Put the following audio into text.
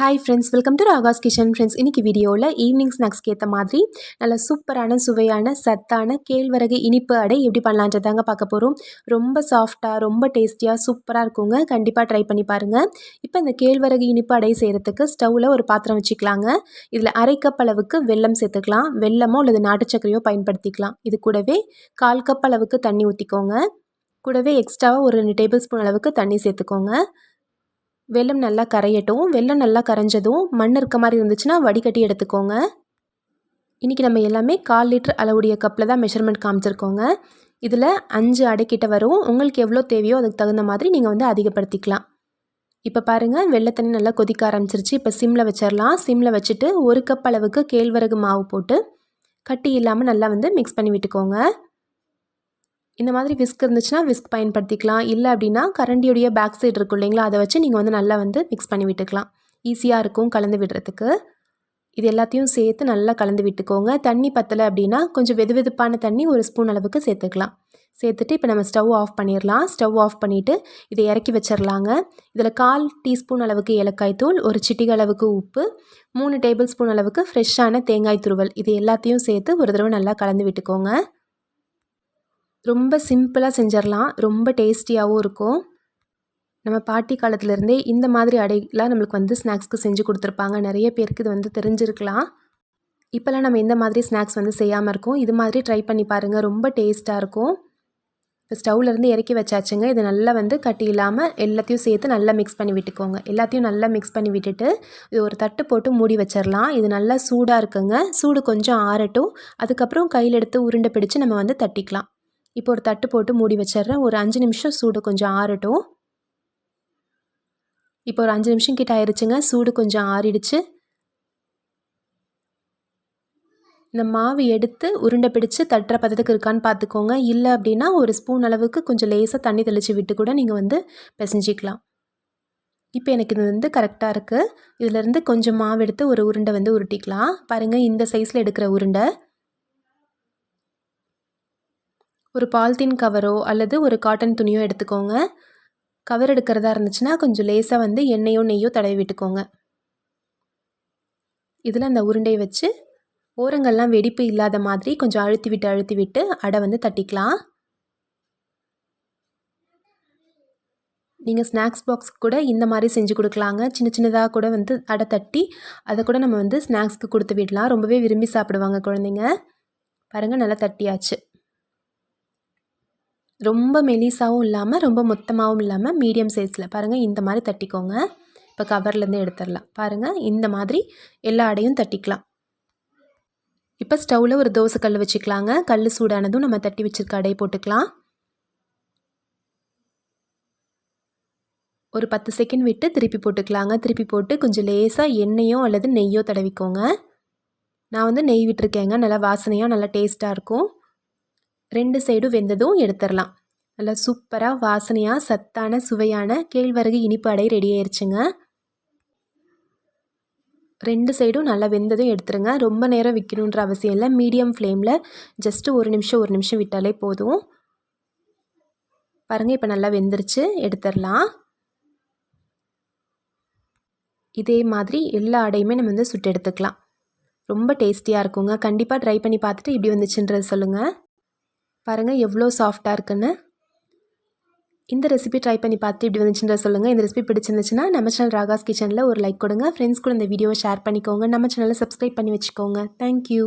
Hi friends welcome to Raga's kitchen friends இன்றைக்கி வீடியோவில் evening ஸ்நாக்ஸ்க்கு ஏற்ற மாதிரி நல்ல சூப்பரான சுவையான சத்தான கேழ்வரகு இனிப்பு அடை எப்படி பண்ணலான்றதாங்க பார்க்க போகிறோம் ரொம்ப சாஃப்டாக ரொம்ப டேஸ்டியாக சூப்பராக இருக்குங்க. கண்டிப்பாக ட்ரை பண்ணி பாருங்கள் இப்போ இந்த கேழ்வரகு இனிப்பு அடை செய்கிறதுக்கு ஸ்டவ்வில் ஒரு பாத்திரம் வச்சுக்கலாங்க. இதில் அரை கப் அளவுக்கு வெல்லம் சேர்த்துக்கலாம். வெல்லமோ அல்லது நாட்டு சர்க்கரையோ பயன்படுத்திக்கலாம். இது கூடவே கால் கப் அளவுக்கு தண்ணி ஊற்றிக்கோங்க கூடவே எக்ஸ்ட்ராவாக ஒரு ரெண்டு டேபிள் ஸ்பூன் அளவுக்கு தண்ணி சேர்த்துக்கோங்க. வெள்ளம் நல்லா கரையட்டும். வெள்ளம் நல்லா கரைஞ்சதும் மண் இருக்க மாதிரி இருந்துச்சுன்னா வடிகட்டி எடுத்துக்கோங்க. இன்றைக்கி நம்ம எல்லாமே கால் லிட்டர் அளவுடைய கப்பில் தான் மெஷர்மெண்ட் காமிச்சிருக்கோங்க. இதில் அஞ்சு அடைக்கிட்ட வரும். உங்களுக்கு எவ்வளோ தேவையோ அதுக்கு தகுந்த மாதிரி நீங்கள் வந்து அதிகப்படுத்திக்கலாம். இப்போ பாருங்கள் வெள்ளை தண்ணி நல்லா கொதிக்க ஆரம்பிச்சிருச்சு. இப்போ சிம்மில் வச்சிடலாம் சிம்மில் வச்சுட்டு ஒரு கப் அளவுக்கு கேழ்வரகு மாவு போட்டு கட்டி இல்லாமல் நல்லா வந்து மிக்ஸ் பண்ணி விட்டுக்கோங்க. இந்த மாதிரி விஸ்க் இருந்துச்சுன்னா விஸ்க் பயன்படுத்திக்கலாம். இல்லை அப்படின்னா கரண்டியுடைய பேக் சைடு இருக்கும் இல்லைங்களா? அதை வச்சு நீங்கள் வந்து நல்லா வந்து மிக்ஸ் பண்ணி விட்டுக்கலாம். ஈஸியாக இருக்கும் கலந்து விடுறதுக்கு. இது எல்லாத்தையும் சேர்த்து நல்லா கலந்து விட்டுக்கோங்க. தண்ணி பத்தலை அப்படின்னா கொஞ்சம் வெது வெதுப்பான தண்ணி ஒரு ஸ்பூன் அளவுக்கு சேர்த்துக்கலாம். சேர்த்துட்டு இப்போ நம்ம ஸ்டவ் ஆஃப் பண்ணிடலாம் ஸ்டவ் ஆஃப் பண்ணிவிட்டு இதை இறக்கி வச்சிடலாங்க இதில் கால் டீஸ்பூன் அளவுக்கு ஏலக்காய் தூள் ஒரு சிட்டிகை அளவுக்கு உப்பு மூணு டேபிள் ஸ்பூன் அளவுக்கு ஃப்ரெஷ்ஷான தேங்காய் துருவல். இது எல்லாத்தையும் சேர்த்து ஒரு தடவை நல்லா கலந்து விட்டுக்கோங்க. ரொம்ப சிம்பிளாக செஞ்சிடலாம் ரொம்ப டேஸ்டியாகவும் இருக்கும். நம்ம பாட்டி காலத்துலேருந்தே இந்த மாதிரி அடைலாம் நம்மளுக்கு வந்து ஸ்நாக்ஸ்க்கு செஞ்சு கொடுத்துருப்பாங்க. நிறைய பேருக்கு இது வந்து தெரிஞ்சிருக்கலாம். இப்போல்லாம் நம்ம இந்த மாதிரி ஸ்நாக்ஸ் வந்து செய்யாமல் இருக்கோம். இது மாதிரி ட்ரை பண்ணி பாருங்கள் ரொம்ப டேஸ்ட்டாக இருக்கும். இப்போ ஸ்டவ்லேருந்து இறக்கி வச்சாச்சுங்க. இது நல்லா வந்து கட்டி இல்லாமல் எல்லாத்தையும் சேர்த்து நல்லா மிக்ஸ் பண்ணி விட்டுக்கோங்க. எல்லாத்தையும் நல்லா மிக்ஸ் பண்ணி விட்டுட்டு இது ஒரு தட்டு போட்டு மூடி வச்சிடலாம் இது நல்லா சூடாக இருக்குங்க. சூடு கொஞ்சம் ஆறட்டும். அதுக்கப்புறம் கையில் எடுத்து உருண்டை பிடிச்சு நம்ம வந்து தட்டிக்கலாம். இப்போ ஒரு தட்டு போட்டு மூடி வச்சிட்றேன். ஒரு அஞ்சு நிமிஷம் சூடு கொஞ்சம் ஆறட்டும். இப்போ ஒரு அஞ்சு நிமிஷம் கிட்ட ஆயிடுச்சுங்க சூடு கொஞ்சம் ஆறிடுச்சு. இந்த மாவு எடுத்து உருண்டை பிடிச்சு தட்டுற பதத்துக்கு இருக்கான்னு பார்த்துக்கோங்க. இல்லை அப்படின்னா ஒரு ஸ்பூன் அளவுக்கு கொஞ்சம் லேசாக தண்ணி தெளித்து விட்டு கூட நீங்கள் வந்து பிசைஞ்சிக்கலாம். இப்போ எனக்கு இது வந்து கரெக்டாக இருக்குது இதிலேருந்து கொஞ்சம் மாவு எடுத்து ஒரு உருண்டை வந்து உருட்டிக்கலாம். பாருங்கள் இந்த சைஸில் எடுக்கிற உருண்டை. ஒரு பால்தீன் கவரோ அல்லது ஒரு காட்டன் துணியோ எடுத்துக்கோங்க. கவர் எடுக்கிறதா இருந்துச்சுன்னா கொஞ்சம் லேசாக வந்து எண்ணெயோ நெய்யோ தடவி விட்டுக்கோங்க. இதில் அந்த உருண்டையை வச்சு ஓரங்கள்லாம் வெடிப்பு இல்லாத மாதிரி கொஞ்சம் அழுத்தி விட்டு அழுத்தி விட்டு அடை வந்து தட்டிக்கலாம். நீங்கள் ஸ்நாக்ஸ் பாக்ஸ் கூட இந்த மாதிரி செஞ்சு கொடுக்கலாங்க. சின்ன சின்னதாக கூட வந்து அடை தட்டி அதை கூட நம்ம வந்து ஸ்நாக்ஸ்க்கு கொடுத்து விடலாம். ரொம்பவே விரும்பி சாப்பிடுவாங்க குழந்தைங்க. பாருங்கள் நல்லா தட்டியாச்சு. ரொம்ப மெலிசாவும் இல்லாமல் ரொம்ப மொத்தமாகவும் இல்லாமல் மீடியம் சைஸில் பாருங்கள் இந்த மாதிரி தட்டிக்கோங்க. இப்போ கவர்லேருந்து எடுத்துடலாம். பாருங்கள் இந்த மாதிரி எல்லா அடையும் தட்டிக்கலாம். இப்போ ஸ்டவ்வில் ஒரு தோசை கல் வச்சுக்கலாங்க. கல் சூடானதும் நம்ம தட்டி வச்சுருக்க அடை போட்டுக்கலாம். ஒரு பத்து செகண்ட் விட்டு திருப்பி போட்டுக்கலாங்க. திருப்பி போட்டு கொஞ்சம் லேசாக எண்ணெயோ அல்லது நெய்யோ தடவிக்கோங்க. நான் வந்து நெய் விட்டுருக்கேங்க. நல்லா வாசனையாக நல்லா டேஸ்ட்டாக இருக்கும். ரெண்டு சைடும் வெந்ததும் எடுத்துடலாம். நல்லா சூப்பராக வாசனையாக சத்தான சுவையான கேழ்வரகு இனிப்பு அடை ரெடி ஆயிடுச்சுங்க ரெண்டு சைடும் நல்லா வெந்ததும் எடுத்துருங்க. ரொம்ப நேரம் விற்கணுன்ற அவசியம் இல்லை. மீடியம் ஃப்ளேமில் ஜஸ்ட்டு ஒரு நிமிஷம் ஒரு நிமிஷம் விட்டாலே போதும். பாருங்கள் இப்போ நல்லா வெந்துருச்சு. எடுத்துடலாம். இதே மாதிரி எல்லா அடையுமே நம்ம வந்து சுட்டு எடுத்துக்கலாம். ரொம்ப டேஸ்டியாக இருக்குங்க. கண்டிப்பாக ட்ரை பண்ணி பார்த்துட்டு இப்படி வந்துச்சுன்றது சொல்லுங்கள் பாருங்கள் எவ்வளோ சாஃப்டாக இருக்குன்னு. இந்த ரெசிபி ட்ரை பண்ணி பார்த்து இப்படி வந்துச்சுன்ற சொல்லுங்கள் இந்த ரெசிபி பிடிச்சிருந்துச்சுன்னா நம்ம சேனல் ராகாஸ் கிச்சனில் ஒரு லைக் கொடுங்க. ஃப்ரெண்ட்ஸ் கூட இந்த வீடியோவை ஷேர் பண்ணிக்கோங்க. நம்ம சேனலை சப்ஸ்கிரைப் பண்ணி வச்சுக்கோங்க. தேங்க்யூ